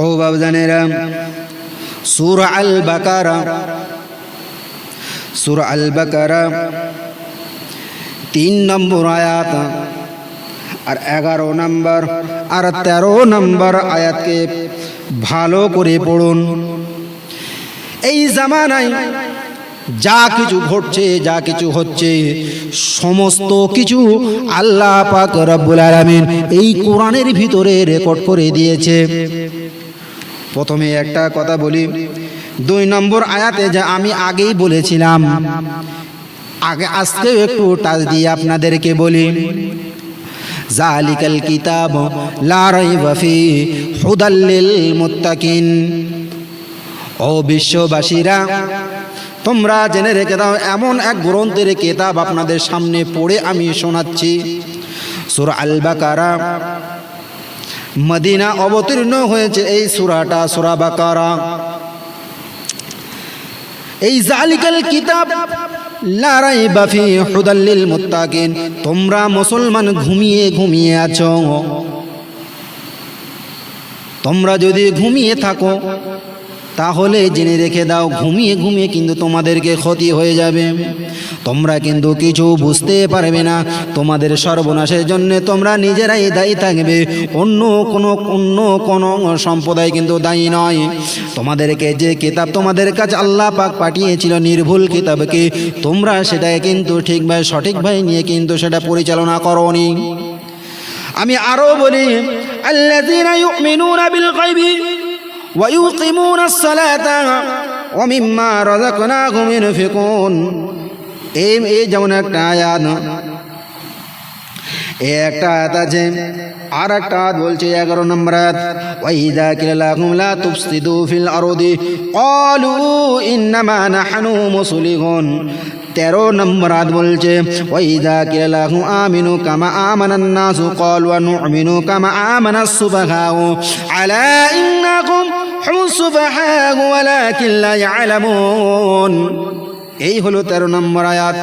ও বাবজানেরা সুর আল বাকারা সুর আল বাকারা তিন নম্বর আয়াত আর এগারো নম্বর আর তেরো নম্বর আয়াতকে ভালো করে পড়ুন। এই জামানায় যা কিছু ঘটছে, যা কিছু হচ্ছে, সমস্ত কিছু আল্লাহ পাক রব্বুল আলামিন এই কোরআনের ভিতরে রেকর্ড করে দিয়েছে। প্রথমে একটা কথা বলি। দুই নম্বর আয়াতে যা আমি আগেই বলেছিলাম। আগে আজকেও একটু টাচ দিয়ে আপনাদেরকে বলি। জালিকাল কিতাব লা রাইবা ফি হুদাল লিল মুত্তাকিন। ও বিশ্ববাসীরা, তোমরা জেনে রেখে দাও, এমন এক গ্রন্থের কিতাব আপনাদের সামনে পড়ে আমি শোনাচ্ছি। সুর আল বাকারা মদিনা অবতীর্ণ হয়েছে এই সূরাটা সুরা বাকারা। এই জালিকাল কিতাব লারাই রাইবা ফি হুদাল মুত্তাকিন তোমরা মুসলমান ঘুমিয়ে ঘুমিয়ে আছো। তোমরা যদি ঘুমিয়ে থাকো তাহলে জেনে রেখে দাও ঘুমিয়ে ঘুমিয়ে কিন্তু তোমাদেরকে ক্ষতি হয়ে যাবে। তোমরা কিন্তু কিছু বুঝতে পারবে না। তোমাদের সর্বনাশের জন্য তোমরা নিজেরাই দায়ী থাকবে। অন্য কোনো অন্য কোনো সম্প্রদায় কিন্তু দায়ী নয়। তোমাদেরকে যে কিতাব তোমাদের কাছে আল্লাহ পাক পাঠিয়েছিল নির্ভুল কিতাবকে, তোমরা সেটাকে কিন্তু ঠিকভাবে, সঠিকভাবে নিয়ে কিন্তু সেটা পরিচালনা করনি। আমি আরও বলি, আল্লাযীনা ইউমিনুনা বিল গায়বি ওয়া এই এই যেমন একটা আয়াত। এই একটা আয়াত আছে, আর একটা বলছে এগারো নম্বর আয়াত। ওয়াইদা কিলালাহুম লা তুফসিদু ফিল আরদি, ক্বালু ইন্নামা নাহনু মুসলিহুন। তেরো নম্বর আয়াত বলছে ওয়াইদা কিলালাহু আমিনু কামা আমানান নাসু, ক্বালু নুমিনু কামা আমানাস সুবাহাউ। আলা ইন্নাকুম হুমুস সুবাহাউ, ওয়ালাকিন লা ইয়ালামুন। এই হলো তেরো নম্বর আয়াত।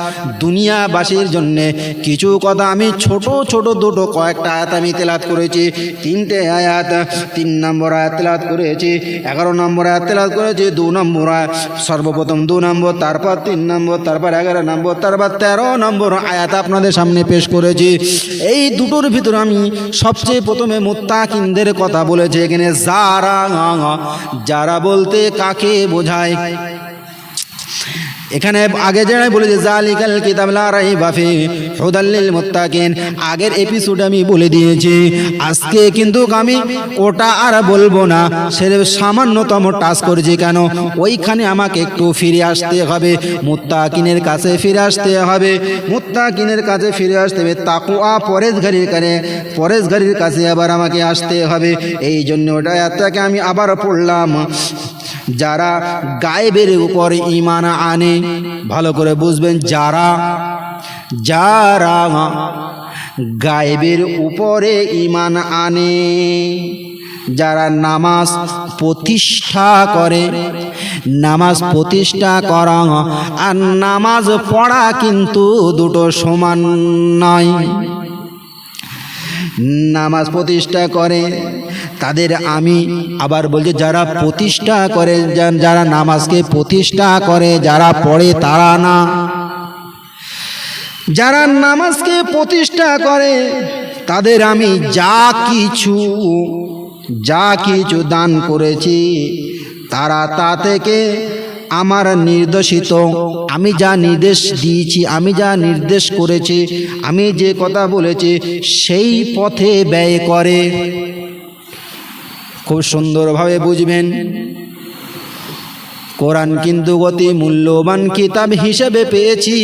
দুনিয়াবাসীর জন্যে কিছু কথা আমি ছোট ছোট দুটো কয়েকটা আয়াত আমি তেলাত করেছি। তিনটে আয়াত, তিন নম্বর আয়াত তেলাত করেছি, এগারো নম্বর আয়াত তেলাত করেছি, দু নম্বর আয়াত, সর্বপ্রথম দু নম্বর, তারপর তিন নম্বর, তারপর এগারো নম্বর, তারপর তেরো নম্বর আয়াত আপনাদের সামনে পেশ করেছি। এই দুটোর ভিতরে আমি সবচেয়ে প্রথমে মোত্তাকিনদের কথা বলেছি, এখানে যারা যারা বলতে কাকে বোঝায়? এখানে আগে যেন বলেছে জালিকাল কিতাব লা রাইবা ফি হুদাল্লিল মুত্তাকিন, আগের এপিসোড আমি বলে দিয়েছি। আজকে কিন্তু আমি ওটা আর বলব না, সে সামান্যতম টাচ করেছি কেন? ওইখানে আমাকে একটু ফিরে আসতে হবে, মুত্তাকিনের কাছে ফিরে আসতে হবে। মুত্তাকিনের কাছে ফিরে আসতে হবে তাকুয়া পরেশগারির কাছে পরেশগারির কাছে আবার আমাকে আসতে হবে। এই জন্য ওটা এতটাকে আমি আবার পড়লাম। যারা গায়েবের উপর ইমান আনে, ভালো করে বুঝবেন, যারা যারা গায়েবের উপরে ইমান আনে, যারা নামাজ প্রতিষ্ঠা করে, নামাজ প্রতিষ্ঠা করা, আর নামাজ পড়া কিন্তু দুটো সমান নয়। নামাজ প্রতিষ্ঠা করে, তাদের আমি আবার বলছি, যারা প্রতিষ্ঠা করে যারা নামাজকে প্রতিষ্ঠা করে, যারা পড়ে তারা না। যারা নামাজকে প্রতিষ্ঠা করে, তাদের আমি যা কিছু যা কিছু দান করেছি, তারা তা থেকে আমার নির্দেশিত। আমি যা নির্দেশ দিয়েছি, আমি যা নির্দেশ করেছি, আমি যে কথা বলেছি, সেই পথে ব্যয় করে। খুব সুন্দরভাবে বুঝবেন। কোরআন কিন্তু অতি মূল্যবান কিতাব হিসেবে পেয়েছি।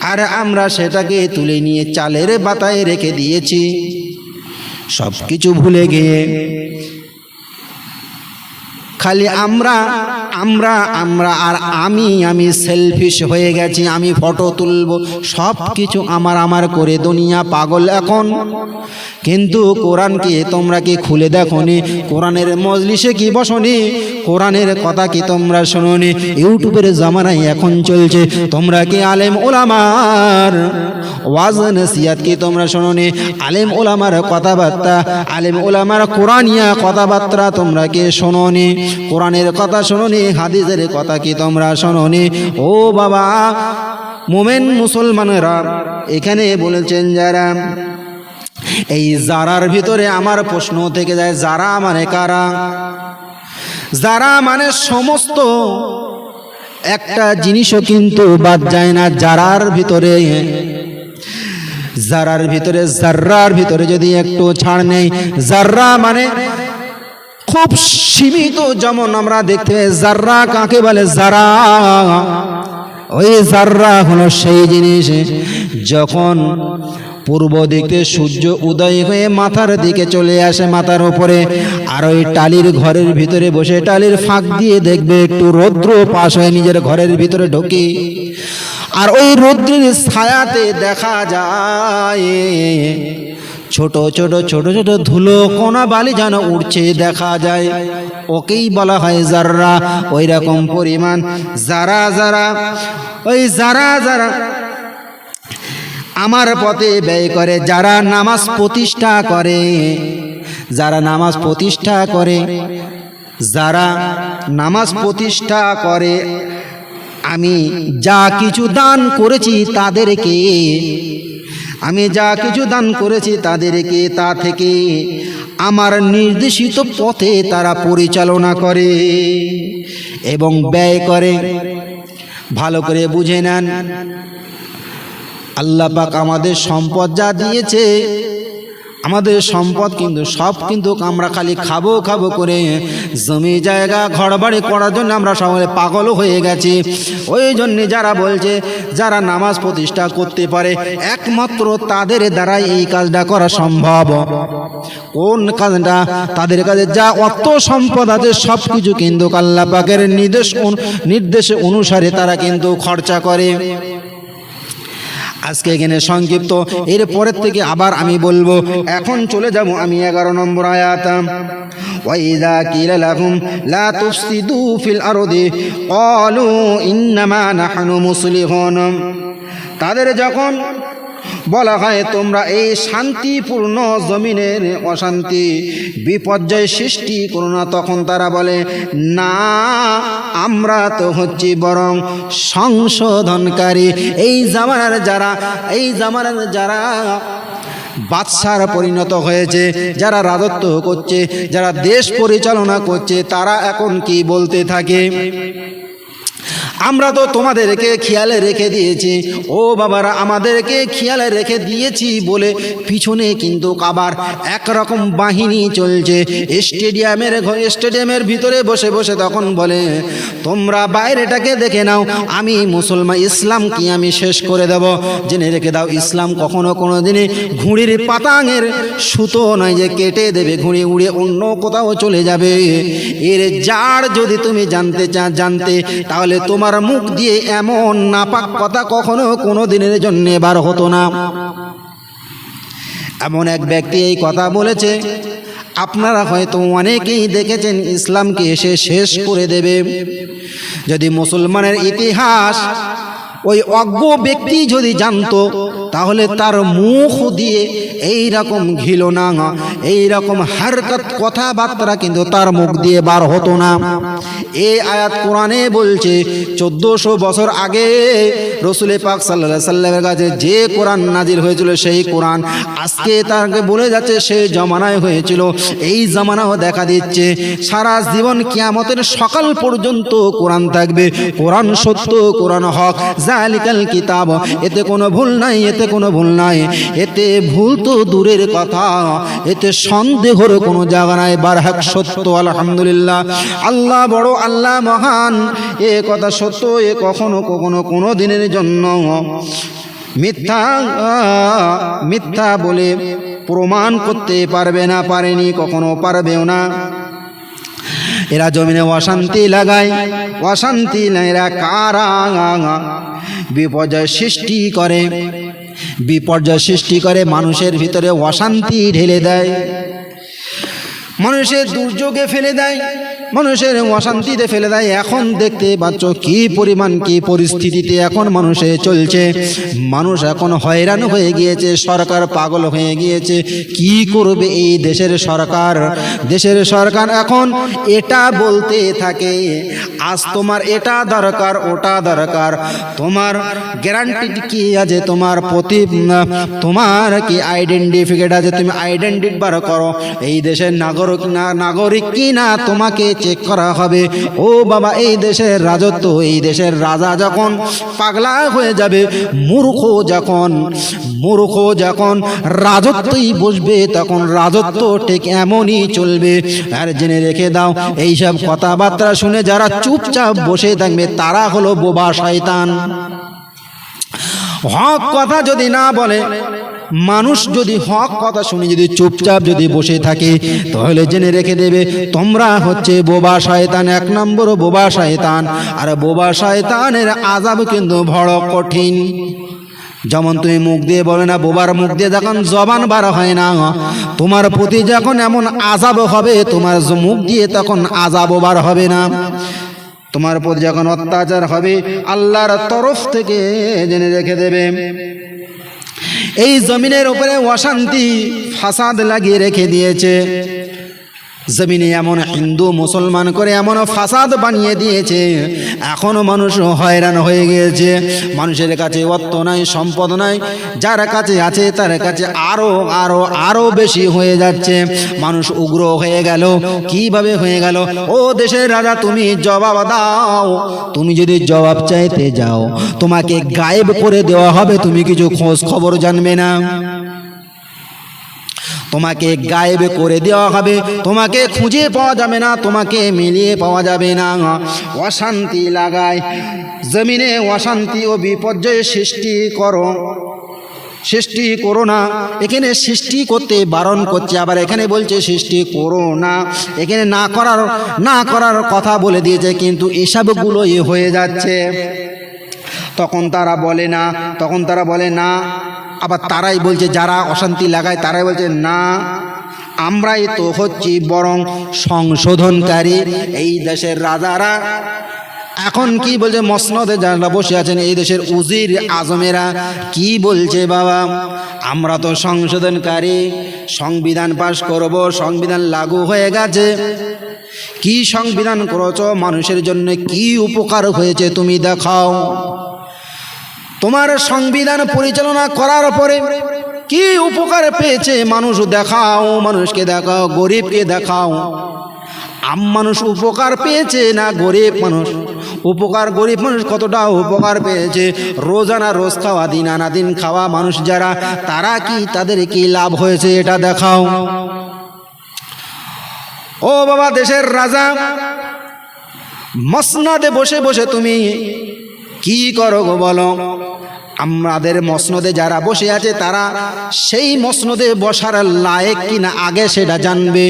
আর আমরা সেটাকে তুলে নিয়ে চালের বাতায় রেখে দিয়েছি। সব কিছু ভুলে গিয়ে খালি আমরা আমরা আমরা আর আমি আমি সেলফিশ হয়ে গেছি, আমি ফটো তুলব সব কিছু আমার আমার করে দুনিয়া পাগল এখন। কিন্তু কোরআনকে তোমরা কি খুলে দেখো নি কোরআনের মজলিসে কি বসনি? কোরআনের কথা কি তোমরা শোনোনি? ইউটিউবের জামানায় এখন চলছে, তোমরা কি আলেম ওলামার? ওয়াজ নসিয়াত কি তোমরা শোনোনি? আলেম ওলামার কথাবার্তা, আলেম ওলামার কোরআনিয়া কথাবার্তা তোমরা কি শোনোনি? কোরআনের কথা শোনোনি, হাদিসের কথা কি তোমরা শোনোনি? ও বাবা, মোমেন মুসলমানেরা, এখানে বলেছেন যারা, এই জারার ভিতরে আমার প্রশ্ন থেকে যায়, যারা মানে কারা? যারা মানে সমস্ত, একটা জিনিসও কিন্তু বাদ যায় না, যারার ভিতরে জারার ভিতরে জার্রার ভিতরে যদি একটু ছাড় নেই জার্রা মানে খুব সীমিত যেমন আমরা দেখতে জার্রা কাকে বলে? জারা ওই জার্রা হলো সেই জিনিস। যখন পূর্ব দিকে সূর্য উদয় হয়ে মাথার দিকে চলে আসে মাথার উপরে, আর ওই টালির ঘরের ভিতরে বসে টালির ফাঁক দিয়ে দেখবে একটু রৌদ্র পাশ হয়ে নিজের ঘরের ভিতরে ঢোকে। আর ওই রৌদ্রের ছায়াতে দেখা যায় ছোট ছোট ছোট ছোট ধুলো কোনা বালি যেন উঠছে দেখা যায়। ওকেই বলা হয় যারা ওই রকম পরিমাণ যারা যারা, ওই যারা যারা আমার পথে ব্যয় করে, যারা নামাজ প্রতিষ্ঠা করে, যারা নামাজ প্রতিষ্ঠা করে, যারা নামাজ প্রতিষ্ঠা করে, আমি যা কিছু দান করেছি তাদেরকে আমি যা কিছু দান করেছি তাদেরকে তা থেকে আমার নির্দেশিত পথে তারা পরিচালনা করে এবং ব্যয় করে। ভালো করে বুঝে নেন। আল্লাহ পাক আমাদের সম্পদ যা দিয়েছে আমাদের সম্পদ কিন্তু সব কিন্তু আমরা খালি খাব খাব করে। জমি, জায়গা ঘর বাড়ি করার জন্য আমরা সকলে পাগল হয়ে গেছি। ওই জন্যে যারা বলছে, যারা নামাজ প্রতিষ্ঠা করতে পারে, একমাত্র তাদের দ্বারাই এই কাজটা করা সম্ভব। কোন কাজটা? তাদের কাছে যা অত সম্পদ আছে, সব কিছু কিন্তু আল্লাহ পাকের নির্দেশ নির্দেশ অনুসারে তারা কিন্তু খরচা করে। আজকে এখানে সংক্ষিপ্ত। এর পরের থেকে আবার আমি বলব, এখন চলে যাব আমি এগারো নম্বর আয়াতাম ওয়াইদা কিলা লাহুম, লা তুফসিদু ফিল আরদি, ক্বালু ইন্নামা নাহনু মুসলিহুন। তাদের যখন বলা হয়, তোমরা এই শান্তিপূর্ণ জমিনের অশান্তি, বিপর্যয় সৃষ্টি করো না। তখন তারা বলে, না, আমরা তো হচ্ছি বরং সংশোধনকারী। এই জামানার যারা, এই জামানার যারা বাদশার পরিণত হয়েছে, যারা রাজত্ব করছে, যারা দেশ পরিচালনা করছে, তারা এখন কি বলতে থাকে? আমরা তো তোমাদেরকে খেয়ালে রেখে দিয়েছি। ও বাবারা, আমাদেরকে খেয়ালে রেখে দিয়েছি বলে পিছনে কিন্তু কাবার একরকম বাহিনী চলছে। স্টেডিয়ামের স্টেডিয়ামের ভিতরে বসে বসে তখন বলে, তোমরা বাইরেটাকে দেখে নাও। আমি মুসলমান ইসলাম কি আমি শেষ করে দেব। জেনে রেখে দাও, ইসলাম কখনো কোনো দিনে ঘুড়ির পাতাঙের সুতো নয় যে কেটে দেবে, ঘুড়ি উড়ে অন্য কোথাও চলে যাবে। এর যার যদি তুমি জানতে চা জানতে, তাহলে তোমার মুখ দিয়ে এমন নাপাক কথা কখনো কোনো দিনের জন্য বার হতো না। এমন এক ব্যক্তি এই কথা বলেছে, আপনারা হয়তো অনেকেই দেখেছেন ইসলামকে এসে শেষ করে দেবে। যদি মুসলমানের ইতিহাস ওই অজ্ঞ ব্যক্তি যদি জানতো, তাহলে তার মুখ দিয়ে এই রকম ঘিলনা এই রকম হারকত কথাবার্তা কিন্তু তার মুখ দিয়ে বার হতো না। এই আয়াত কোরআনে বলছে, চোদ্দশো বছর আগে রসুলে পাক সাল্লা সাল্লামের কাছে যে কোরআন নাজির হয়েছিল, সেই কোরআন আজকে তাকে বলে যাচ্ছে সেই জমানায় হয়েছিল। এই জমানাও দেখা দিচ্ছে, সারা জীবন কিয়ামতের সকাল পর্যন্ত কোরআন থাকবে। কোরআন সত্য, কোরআন হক জালিকাল কিতাব, এতে কোনো ভুল নাই, এতে কোনো ভুল নাই। এতে ভুল তো দূরের কথা, এতে সন্দেহর কোনো জায়গা নাই। বারহাক সত্য, আলহামদুলিল্লাহ। আল্লাহ বড়, আল্লাহ মহান, এ কথা সত্য, এ কখনো কখনো কোনো দিনের জন্য মিথ্যা মিথ্যা বলে প্রমাণ করতে পারবে না, পারেনি, কখনো পারবেও না। এরা জমিনে অশান্তি লাগায়, অশান্তি এরা কারা বিপর্যয় সৃষ্টি করে, বিপর্যয় সৃষ্টি করে মানুষের ভিতরে অশান্তি ঢেলে দেয়, মানুষের দুর্যোগে ফেলে দেয়। মানুষের অশান্তিতে ফেলে দেয়। এখন দেখতে পাচ্ছ কি পরিমাণ, কি পরিস্থিতিতে এখন মানুষে চলছে। মানুষ এখন হয়রান হয়ে গিয়েছে, সরকার পাগল হয়ে গিয়েছে। কি করবে এই দেশের সরকার? দেশের সরকার এখন এটা বলতে থাকে, আজ তোমার এটা দরকার, ওটা দরকার। তোমার গ্যারান্টি কি আছে? তোমার প্রতি, তোমার কি আইডেন্টিফিকেট আছে? তুমি আইডেন্টি বার করো। এই দেশের নাগরিক না, নাগরিক কি না তোমাকে চেক করা হবে। ও বাবা, এই দেশের রাজত্ব, এই দেশের রাজা যখন পাগলা হয়ে যাবে, মূর্খ যখন মূর্খ যখন রাজত্বই বসবে, তখন রাজত্ব ঠিক এমনই চলবে। আর জেনে রেখে দাও, এইসব কথাবার্তা শুনে যারা চুপচাপ বসে থাকবে, তারা হলো বোবা শয়তান। হক কথা যদি না বলে মানুষ যদি হক কথা শুনে, যদি চুপচাপ যদি বসে থাকে, তাহলে জেনে রেখে দেবে, তোমরা হচ্ছে বোবা শয়তান, এক নম্বর বোবা শয়তান। আর বোবা শয়তানের আজাব কিন্তু বড় কঠিন। যেমন তুমি মুখ দিয়ে বলে না, বোবার মুখ দিয়ে যখন জবান বার হয় না, তোমার প্রতি যখন এমন আজাব হবে, তোমার মুখ দিয়ে তখন আজাব বার হবে না। তোমার প্রতি যখন অত্যাচার হবে, আল্লাহর তরফ থেকে জেনে রেখে দেবে। এই জমিনের উপরে অশান্তি ফাসাদ লাগিয়ে রেখে দিয়েছে। জমিনে এমন হিন্দু মুসলমান করে এমন ফাসাদ বানিয়ে দিয়েছে। এখনও মানুষ হয়রান হয়ে গিয়েছে। মানুষের কাছে অর্থ নাই, সম্পদ নাই। যার কাছে আছে, তার কাছে আরও আরও আরও বেশি হয়ে যাচ্ছে। মানুষ উগ্র হয়ে গেল। কীভাবে হয়ে গেল? ও দেশের রাজা, তুমি জবাব দাও। তুমি যদি জবাব চাইতে যাও, তোমাকে গায়েব করে দেওয়া হবে। তুমি কিছু খোঁজ খবর জানবে না। তোমাকে গায়েব করে দেওয়া হবে। তোমাকে খুঁজে পাওয়া যাবে না, তোমাকে মিলিয়ে পাওয়া যাবে না। অশান্তি লাগায়, জমিনে অশান্তি ও বিপর্যয় সৃষ্টি করো। সৃষ্টি করো না। এখানে সৃষ্টি করতে বারণ করছে, আবার এখানে বলছে সৃষ্টি করো না। এখানে না করার না করার কথা বলে দিয়েছে, কিন্তু এসবগুলো এ হয়ে যাচ্ছে। তখন তারা বলে না, তখন তারা বলে না আবার তারাই বলছে, যারা অশান্তি লাগায় তারাই বলছে, না, আমরাই তো হচ্ছি বরং সংশোধনকারী। এই দেশের রাজারা এখন কি বলছে, মসনদে যারা বসে আছেন, এই দেশের উজির আজমেরা কি বলছে বাবা? আমরা তো সংশোধনকারী, সংবিধান পাশ করব, সংবিধান লাগু হয়ে গেছে। কি সংবিধান করেছ মানুষের জন্য, কি উপকার হয়েছে তুমি দেখাও। তোমার সংবিধান পরিচালনা করার পরে কি উপকার পেয়েছে মানুষ দেখাও, মানুষকে দেখাও, গরিবকে দেখাও? আম মানুষ উপকার পেয়েছে না গরিব মানুষ? উপকার গরিব মানুষ কতটা উপকার পেয়েছে? রোজানা, রোজ খাওয়া, দিন আনা, দিন খাওয়া মানুষ যারা, তারা কি তাদের কি লাভ হয়েছে এটা দেখাও? ও বাবা দেশের রাজা, মসনাদে বসে বসে তুমি কি করো গো বলো? আমাদের মসনদে যারা বসে আছে তারা, সেই মসনদে বসার লায়েক কিনা আগে সেটা জানবে।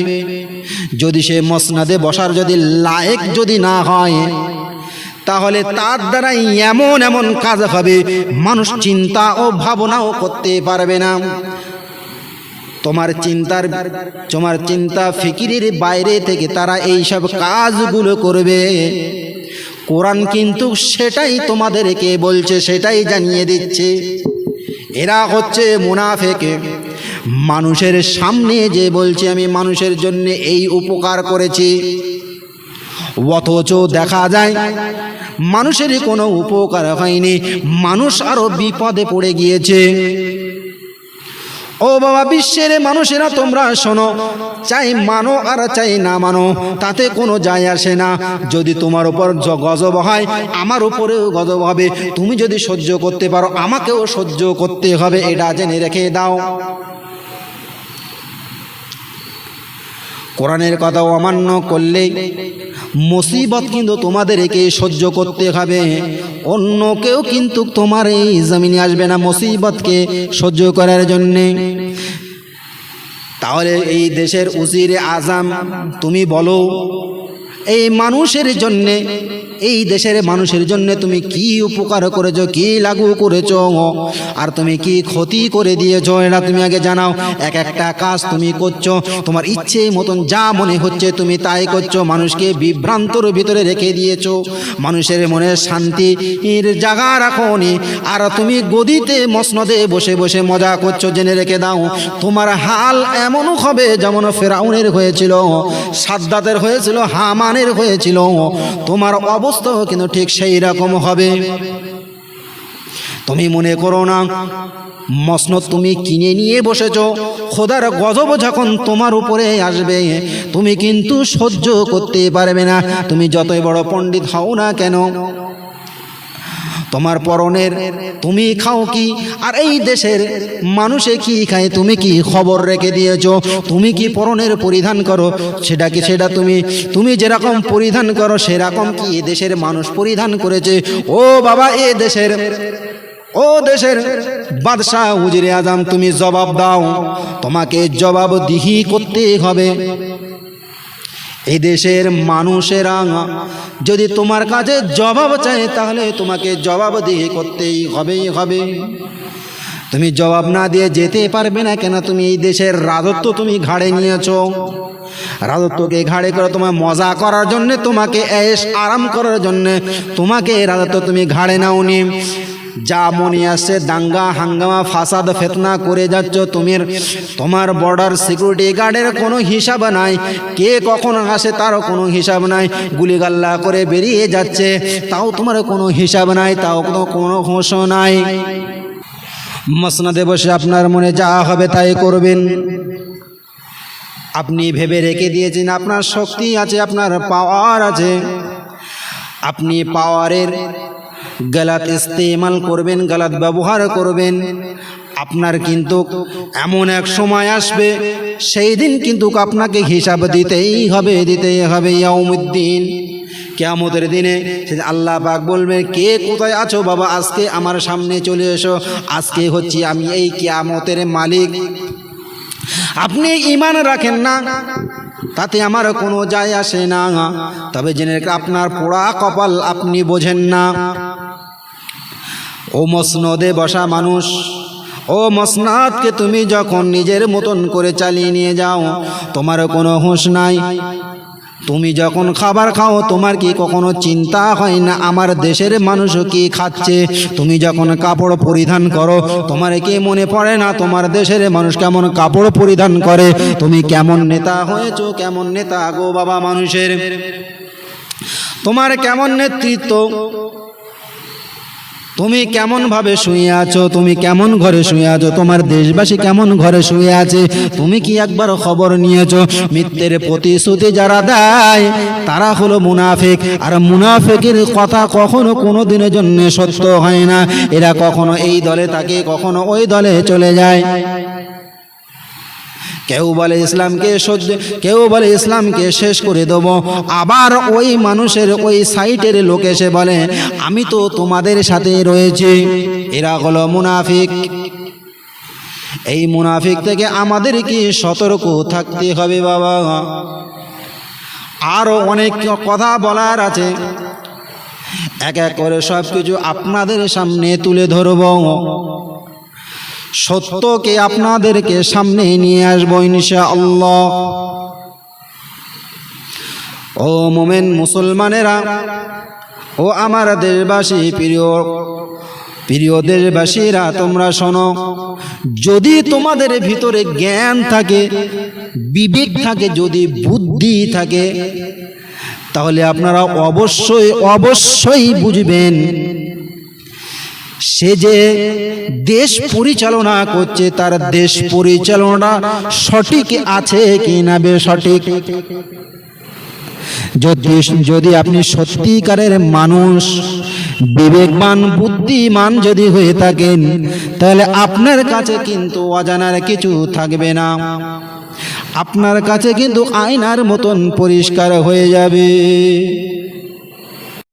যদি সে মসনদে বসার যদি লায়েক যদি না হয়, তাহলে তার দ্বারাই এমন এমন কাজ হবে, মানুষ চিন্তা ও ভাবনাও করতে পারবে না। তোমার চিন্তার, তোমার চিন্তা ফিকিরের বাইরে থেকে তারা এই সব কাজগুলো করবে। কোরআন কিন্তু সেটাই তোমাদেরকে বলছে সেটাই জানিয়ে দিচ্ছে। এরা হচ্ছে মুনাফেকে। মানুষের সামনে যে বলছে আমি মানুষের জন্য এই উপকার করেছি। অথচ দেখা যায় মানুষের কোনো উপকার হয়নি। মানুষ আরও বিপদে পড়ে গিয়েছে। ও বাবা, বিশ্বের মানুষেরা তোমরা শোনো। চাই মানো আর চাই না মানো, তাতে কোনো যায় আসে না। যদি তোমার উপর গজব হয়, আমার উপরেও গজব হবে। তুমি যদি সহ্য করতে পারো, আমাকেও সহ্য করতে হবে, এটা জেনে রেখে দাও। কোরআনের কথা অমান্য করলে মুসিবত কিন্তু তোমাদেরকে সহ্য করতে হবে। অন্য কেউ কিন্তু তোমার এই জমিনে আসবে না মুসিবতকে সহ্য করার জন্যে। তাহলে এই দেশের উজির আজাম তুমি বলো, এই মানুষের জন্যে এই দেশের মানুষের জন্য তুমি কি উপকার করেছ, কি লাগু করেছ? আর তুমি কি ক্ষতি করে দিয়েছ? এটা তুমি আগে জানাও, এক একটা কাজ তুমি করছ, তোমার ইচ্ছে মতন যা মনে হচ্ছে তুমি তাই করছ, মানুষকে বিভ্রান্তর ভিতরে রেখে দিয়েছ, মানুষের মনে শান্তির জায়গা রাখোনি। আর তুমি গদিতে, মসনদে বসে বসে মজা করছ, জেনে রেখে দাও, তোমার হাল এমনও হবে যেমন ফেরাউনের হয়েছিল, সাদ্দাতের হয়েছিল, হামানের হয়েছিল, তোমার অবস্থাও কিন্তু ঠিক সেই রকম হবে। তুমি মনে করো না, মসনদ তুমি কিনে নিয়ে বসেছ, খোদার গজব যখন তোমার উপরে আসবে, তুমি কিন্তু সহ্য করতে পারবে না। তুমি যতই বড় পণ্ডিত হও না কেন তোমার পরনের তুমি খাও কি? আর এই দেশের মানুষে কি খায়? তুমি কি খবর রেখে দিয়েছ? তুমি কি পরনের পরিধান করো? সেটা কি সেটা তুমি? তুমি যেরকম পরিধান করো, সেরকম কি এ দেশের মানুষ পরিধান করেছে? ও বাবা, এ দেশের, ও দেশের বাদশাহ উজিরে আজম, তুমি জবাব দাও। তোমাকে জবাব দিহি করতে হবে। এই দেশের মানুষেরা, যদি তোমার কাছে জবাব চায়, তাহলে তোমাকে জবাব দিয়ে করতেই হবেই হবে। তুমি জবাব না দিয়ে যেতে পারবে না কেন? তুমি এই দেশের রাজত্ব তুমি ঘাড়ে নিয়েছো। রাজত্বকে ঘাড়ে করে তোমার মজা করার জন্য, তোমাকে এস আরাম করার জন্য তোমাকে রাজত্ব তুমি ঘাড়ে নাওনি। যা মনে আসছে দাঙ্গা, হাঙ্গামা, ফাসাদ, ফেতনা করে যাচ্ছ তুমি তোমার বর্ডার সিকিউরিটি গার্ডের কোনো হিসাব নাই। কে কখন আসে তারও কোনো হিসাব নাই। গুলিগাল্লা করে বেরিয়ে যাচ্ছে, তাও তোমার কোনো হিসাব নাই, তাও কোনো কোনো হোঁশ নাই। মসনাদে বসে আপনার মনে যা হবে তাই করবেন। আপনি ভেবে রেখে দিয়েছেন, আপনার শক্তি আছে, আপনার পাওয়ার আছে। আপনি পাওয়ারের গলাত ইস্তেমাল করবেন, গলাত ব্যবহার করবেন। আপনার কিন্তু এমন এক সময় আসবে, সেই দিন কিন্তু আপনাকে হিসাব দিতেই হবে দিতেই হবে ইয়াউমুদ্দিন। কেয়ামতের দিনে আল্লাহ পাক বলবে, কে কোথায় আছো বাবা? আজকে আমার সামনে চলে এসো। আজকে হচ্ছি আমি এই কেয়ামতের মালিক। আপনি ইমান রাখেন না, তাতে আমার কোনো যায় আসে না। তবে জেনে আপনার পোড়া কপাল আপনি বোঝেন না। ও মসনদে বসা মানুষ। ও মসনাদকে তুমি যখন নিজের মতন করে চালিয়ে নিয়ে যাও, তোমার কোনো হুঁশ নাই। তুমি যখন খাবার খাও, তোমার কি কখনো চিন্তা হয় না, আমার দেশের মানুষও কি খাচ্ছে? তুমি যখন কাপড় পরিধান করো, তোমার কি মনে পড়ে না, তোমার দেশের মানুষ কেমন কাপড় পরিধান করে? তুমি কেমন নেতা হয়েছো, কেমন নেতা গো বাবা মানুষের? তোমার কেমন নেতৃত্ব? তুমি কেমন ভাবে শুয়ে আছো? তুমি কেমন ঘরে শুয়ে আছো? তোমার দেশবাসী কেমন ঘরে শুয়ে আছে? তুমি কি একবার খবর নিয়েছো? মিথ্যের প্রতিশ্রুতি যারা দেয়, তারা হলো মুনাফিক। আর মুনাফিকের কথা কখনো কোনো দিনের জন্য সত্য হয় না। এরা কখনো এই দলে থাকে, কখনো ওই দলে চলে যায়। কেউ বলে ইসলামকে সহ্য, কেউ বলে ইসলামকে শেষ করে দেবো। আবার ওই মানুষের ওই সাইটের লোক এসে বলে, আমি তো তোমাদের সাথে রয়েছি। এরা হলো মুনাফিক। এই মুনাফিক থেকে আমাদের কি সতর্ক থাকতে হবে বাবা? আরও অনেক কথা বলার আছে। এক এক করে সব কিছু আপনাদের সামনে তুলে ধরব। সত্যকে আপনাদেরকে সামনে নিয়ে আসব ইনশা আল্লাহ ও মোমেন মুসলমানেরা, ও আমার দেশবাসী, প্রিয় প্রিয় দেশবাসীরা, তোমরা শোনো, যদি তোমাদের ভিতরে জ্ঞান থাকে, বিবেক থাকে, যদি বুদ্ধি থাকে, তাহলে আপনারা অবশ্যই অবশ্যই বুঝবেন। সে যে দেশ পরিচালনা করছে, তার দেশ পরিচালনা সঠিক আছে কি না বে সঠিক? যদি যদি আপনি সত্যিকারের মানুষ, বিবেকবান, বুদ্ধিমান যদি হয়ে থাকেন, তাহলে আপনার কাছে কিন্তু অজানার কিছু থাকবে না। আপনার কাছে কিন্তু আয়নার মতন পরিষ্কার হয়ে যাবে।